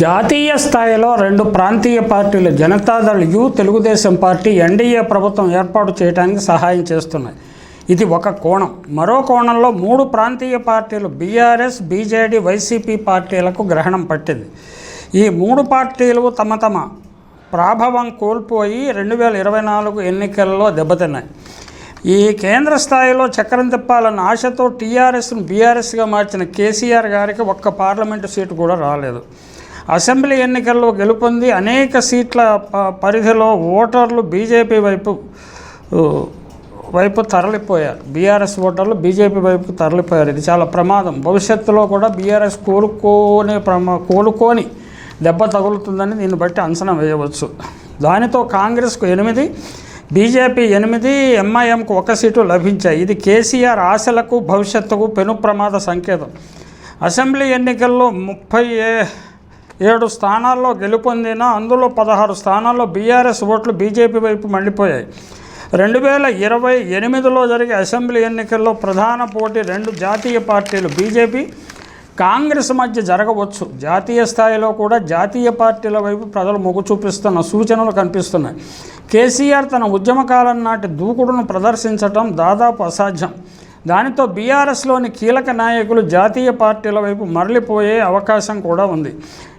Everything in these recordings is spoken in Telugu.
జాతీయ స్థాయిలో రెండు ప్రాంతీయ పార్టీలు Janata Dal U Telugu Desam party NDA ప్రభుత్వం ఏర్పాటు చేయడానికి సహాయం చేస్తున్నాయి. ఇది ఒక కోణం. మరో కోణంలో మూడు ప్రాంతీయ పార్టీలు బీఆర్ఎస్ బీజేడీ వైసీపీ పార్టీలకు గ్రహణం పట్టింది. ఈ మూడు పార్టీలు తమ తమ ప్రాభవం కోల్పోయి రెండు వేల ఇరవై నాలుగు ఎన్నికల్లో దెబ్బతిన్నాయి. ఈ కేంద్ర స్థాయిలో చక్రం తిప్పాలన్న ఆశతో టీఆర్ఎస్ను బీఆర్ఎస్గా మార్చిన కేసీఆర్ గారికి ఒక్క పార్లమెంటు సీటు కూడా రాలేదు. అసెంబ్లీ ఎన్నికల్లో గెలుపొంది అనేక సీట్ల ప- పరిధిలో ఓటర్లు బీజేపీ వైపు వైపు తరలిపోయారు. బీఆర్ఎస్ ఓటర్లు బీజేపీ వైపు తరలిపోయారు. ఇది చాలా ప్రమాదం. భవిష్యత్తులో కూడా బీఆర్ఎస్ కోలుకోనే ప్రమా కోలుకొని దెబ్బ తగులుతుందని దీన్ని బట్టి అంచనా వేయవచ్చు. దానితో కాంగ్రెస్కు ఎనిమిది బీజేపీ ఎనిమిది ఎంఐఎంకు ఒక సీటు లభించాయి. ఇది కేసీఆర్ ఆశలకు భవిష్యత్తుకు పెను ప్రమాద సంకేతం. అసెంబ్లీ ఎన్నికల్లో ముప్పై ఏ- ఏడు స్థానాల్లో గెలుపొందిన అందులో పదహారు స్థానాల్లో బీఆర్ఎస్ ఓట్లు బీజేపీ వైపు మళ్ళీపోయాయి. రెండు వేల ఇరవై ఎనిమిదిలో జరిగే అసెంబ్లీ ఎన్నికల్లో ప్రధాన పోటీ రెండు జాతీయ పార్టీలు బీజేపీ కాంగ్రెస్ మధ్య జరగవచ్చు. జాతీయ స్థాయిలో కూడా జాతీయ పార్టీల వైపు ప్రజలు మొగ్గు చూపిస్తున్న సూచనలు కనిపిస్తున్నాయి. కేసీఆర్ తన ఉద్యమకాలం నాటి దూకుడును ప్రదర్శించటం దాదాపు అసాధ్యం. దానితో బీఆర్ఎస్లోని కీలక నాయకులు జాతీయ పార్టీల వైపు మరలిపోయే అవకాశం కూడా ఉంది.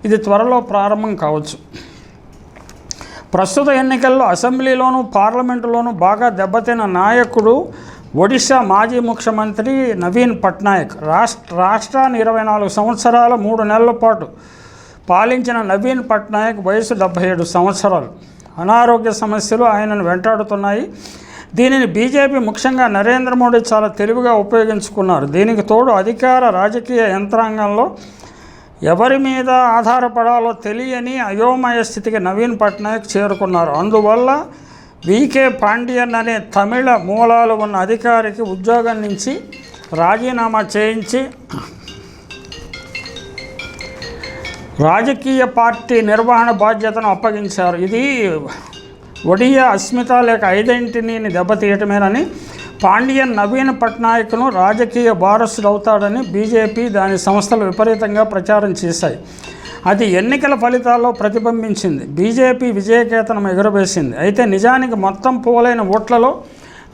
ఇది త్వరలో ప్రారంభం కావచ్చు. ప్రస్తుత ఎన్నికల్లో అసెంబ్లీలోనూ పార్లమెంటులోనూ బాగా దెబ్బతిన్న నాయకుడు ఒడిశా మాజీ ముఖ్యమంత్రి నవీన్ పట్నాయక్ రాష్ట్ర రాష్ట్రాన్ని ఇరవై నాలుగు సంవత్సరాల మూడు నెలల పాటు పాలించిన నవీన్ పట్నాయక్ వయసు డెబ్బై ఏడు సంవత్సరాలు. అనారోగ్య సమస్యలు ఆయనను వెంటాడుతున్నాయి. దీనిని బీజేపీ ముఖ్యంగా నరేంద్ర మోడీ చాలా తెలివిగా ఉపయోగించుకున్నారు. దీనికి తోడు అధికార రాజకీయ యంత్రాంగంలో ఎవరి మీద ఆధారపడాలో తెలియని అయోమయ స్థితికి నవీన్ పట్నాయక్ చేరుకున్నారు. అందువల్ల వికే పాండ్యన్ అనే తమిళ మూలాలు ఉన్న అధికారికి ఉద్యోగం నుంచి రాజీనామా చేయించి రాజకీయ పార్టీ నిర్వహణ బాధ్యతను అప్పగించారు. ఇది ఒడియా అస్మిత లేక ఐడెంటిటీని దెబ్బతీయటమేనని పాండ్యన్ నవీన్ పట్నాయక్ను రాజకీయ వారసుడు అవుతాడని బీజేపీ దాని సంస్థలు విపరీతంగా ప్రచారం చేశాయి. అది ఎన్నికల ఫలితాల్లో ప్రతిబింబించింది. బీజేపీ విజయకేతనం ఎగురవేసింది. అయితే నిజానికి మొత్తం పోలైన ఓట్లలో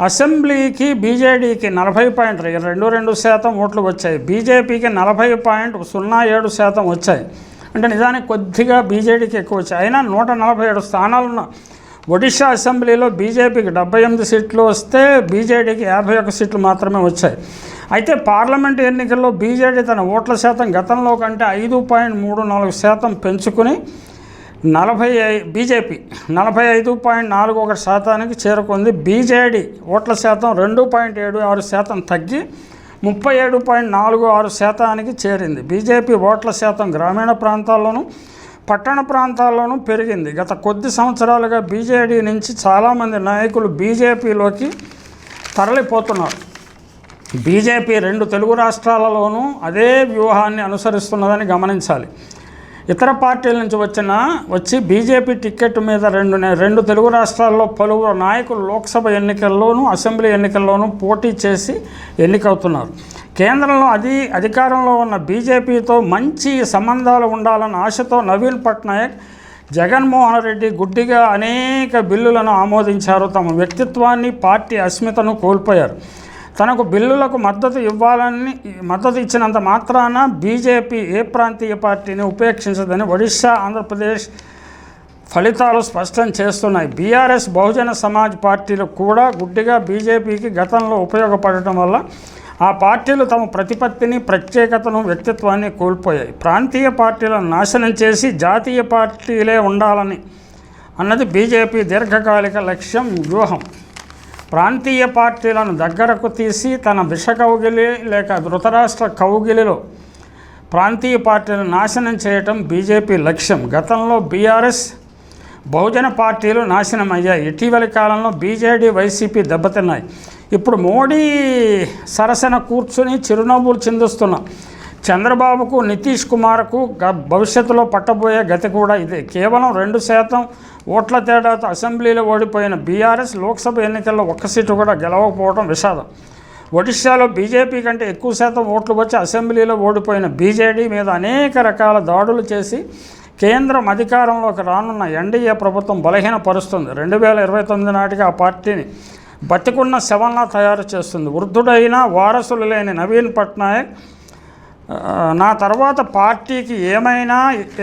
అసెంబ్లీకి బీజేడీకి నలభై పాయింట్ రెండు రెండు శాతం ఓట్లు వచ్చాయి. బీజేపీకి నలభై పాయింట్ సున్నా ఏడు శాతం వచ్చాయి. అంటే నిజానికి కొద్దిగా బీజేడీకి ఎక్కువ వచ్చాయి. అయినా నూట నలభై ఏడు స్థానాలున్న ఒడిషా అసెంబ్లీలో బీజేపీకి డెబ్బై ఎనిమిది సీట్లు వస్తే బీజేడీకి యాభై ఒక్క సీట్లు మాత్రమే వచ్చాయి. అయితే పార్లమెంట్ ఎన్నికల్లో బీజేడీ తన ఓట్ల శాతం గతంలో కంటే ఐదు పాయింట్ మూడు నాలుగు శాతం పెంచుకుని నలభై ఐ బీజేపీ నలభై ఐదు పాయింట్ నాలుగు ఒక శాతానికి చేరుకుంది. బీజేడీ ఓట్ల శాతం రెండు పాయింట్ ఏడు ఆరు శాతం తగ్గి ముప్పై ఏడు పాయింట్ నాలుగు ఆరు శాతానికి చేరింది. బీజేపీ ఓట్ల శాతం గ్రామీణ ప్రాంతాల్లోనూ పట్టణ ప్రాంతాల్లోనూ పెరిగింది. గత కొద్ది సంవత్సరాలుగా బీజేడీ నుంచి చాలామంది నాయకులు బీజేపీలోకి తరలిపోతున్నారు. బీజేపీ రెండు తెలుగు రాష్ట్రాలలోనూ అదే వ్యూహాన్ని అనుసరిస్తున్నదని గమనించాలి. ఇతర పార్టీల నుంచి వచ్చిన వచ్చి బీజేపీ టికెట్ మీద రెండు రెండు తెలుగు రాష్ట్రాల్లో పలువురు నాయకులు లోక్సభ ఎన్నికల్లోనూ అసెంబ్లీ ఎన్నికల్లోనూ పోటీ చేసి ఎన్నికవుతున్నారు. కేంద్రంలో అది అధికారంలో ఉన్న బీజేపీతో మంచి సంబంధాలు ఉండాలన్న ఆశతో నవీన్ పట్నాయక్ జగన్మోహన్ రెడ్డి గుడ్డిగా అనేక బిల్లులను ఆమోదించారు. తమ వ్యక్తిత్వాన్ని పార్టీ అస్మితను కోల్పోయారు. తనకు బిల్లులకు మద్దతు ఇవ్వాలని మద్దతు ఇచ్చినంత మాత్రాన బీజేపీ ఏ ప్రాంతీయ పార్టీని ఉపేక్షించదని ఒడిశా ఆంధ్రప్రదేశ్ ఫలితాలు స్పష్టం చేస్తున్నాయి. బీఆర్ఎస్ బహుజన సమాజ్ పార్టీలు కూడా గుడ్డిగా బీజేపీకి గతంలో ఉపయోగపడటం వల్ల ఆ పార్టీలు తమ ప్రతిపత్తిని ప్రత్యేకతను వ్యక్తిత్వాన్ని కోల్పోయాయి. ప్రాంతీయ పార్టీలను నాశనం చేసి జాతీయ పార్టీలే ఉండాలని అన్నది బీజేపీ దీర్ఘకాలిక లక్ష్యం వ్యూహం. ప్రాంతీయ పార్టీలను దగ్గరకు తీసి తన విష కౌగిలి లేక ధృతరాష్ట్ర కౌగిలిలో ప్రాంతీయ పార్టీలను నాశనం చేయటం బీజేపీ లక్ష్యం. గతంలో బీఆర్ఎస్ బహుజన పార్టీలు నాశనం అయ్యాయి ఇటీవలి కాలంలో బీజేడీ వైసీపీ దెబ్బతిన్నాయి. ఇప్పుడు మోడీ సరసన కూర్చుని చిరునవ్వులు చిందిస్తున్న. చంద్రబాబుకు నితీష్ కుమార్కు గ- భవిష్యత్తులో పట్టబోయే గతి కూడా ఇదే. కేవలం రెండు శాతం ఓట్ల తేడాతో అసెంబ్లీలో ఓడిపోయిన బీఆర్ఎస్ లోక్సభ ఎన్నికల్లో ఒక్క సీటు కూడా గెలవకపోవడం విషాదం. ఒడిశాలో బీజేపీ కంటే ఎక్కువ శాతం ఓట్లు వచ్చి అసెంబ్లీలో ఓడిపోయిన బీజేడీ మీద అనేక రకాల దాడులు చేసి కేంద్రం అధికారంలోకి రానున్న ఎన్డీఏ ప్రభుత్వం బలహీనపరుస్తుంది. రెండు వేల ఇరవై తొమ్మిది నాటికి ఆ పార్టీని బతికున్న శవంలా తయారు చేస్తుంది. వృద్ధుడైన వారసులు లేని నవీన్ పట్నాయక్ నా తర్వాత పార్టీకి ఏమైనా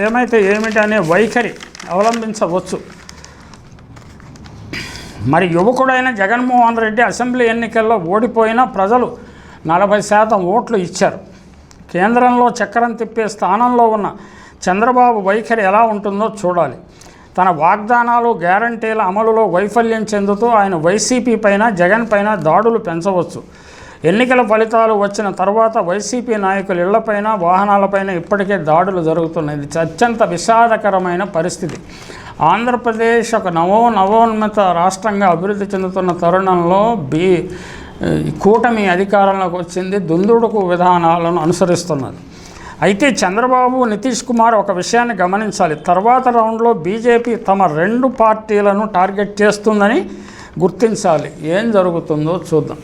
ఏమైతే ఏమిటి అనే వైఖరి అవలంబించవచ్చు. మరి యువకుడైన జగన్మోహన్ రెడ్డి అసెంబ్లీ ఎన్నికల్లో ఓడిపోయినా ప్రజలు నలభై శాతం ఓట్లు ఇచ్చారు. కేంద్రంలో చక్రం తిప్పే స్థానంలో ఉన్న చంద్రబాబు వైఖరి ఎలా ఉంటుందో చూడాలి. తన వాగ్దానాలు గ్యారంటీల అమలులో వైఫల్యం చెందుతూ ఆయన వైసీపీ పైన జగన్ పైన దాడులు పెంచవచ్చు. ఎన్నికల ఫలితాలు వచ్చిన తర్వాత వైసీపీ నాయకుల ఇళ్ళపైన వాహనాలపైన ఇప్పటికే దాడులు జరుగుతున్నాయి. ఇది అత్యంత విషాదకరమైన పరిస్థితి. ఆంధ్రప్రదేశ్ ఒక నవో నవోన్నత రాష్ట్రంగా అభివృద్ధి చెందుతున్న తరుణంలో బీ కూటమి అధికారంలోకి వచ్చింది. దుందుడుకు విధానాలను అనుసరిస్తున్నది. అయితే చంద్రబాబు నితీష్ కుమార్ ఒక విషయాన్ని గమనించాలి. తర్వాత రౌండ్లో బీజేపీ తమ రెండు పార్టీలను టార్గెట్ చేస్తుందని గుర్తించాలి. ఏం జరుగుతుందో చూద్దాం.